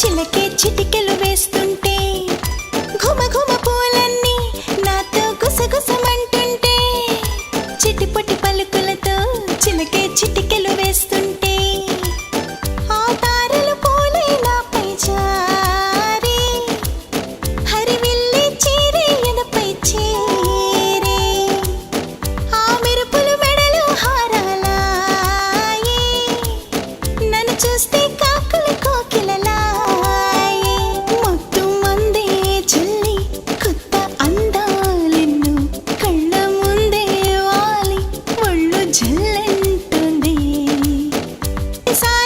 చిలకే చిటికెలు వేస్తుంటే Cause I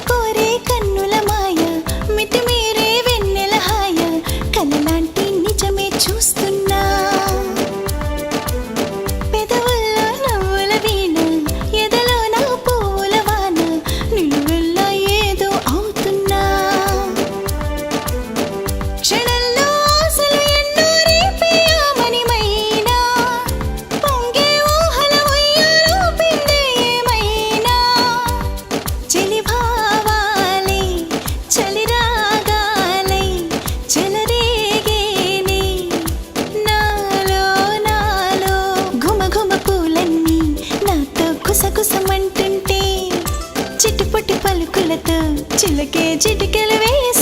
കോരി చిలకే చిటికెలు వేసి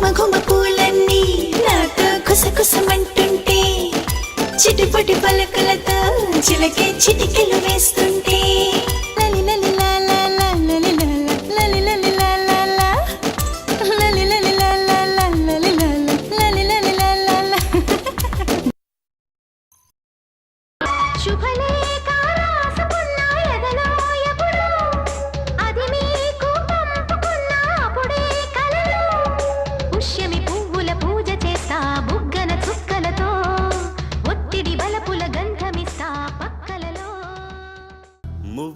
గుమ గుమ పూలన్నీ నాతో కుసకుసమంటుంటే చిటిపటి పలకలతో చిలకే చిటికలు వేస్తుంటే. శుభలే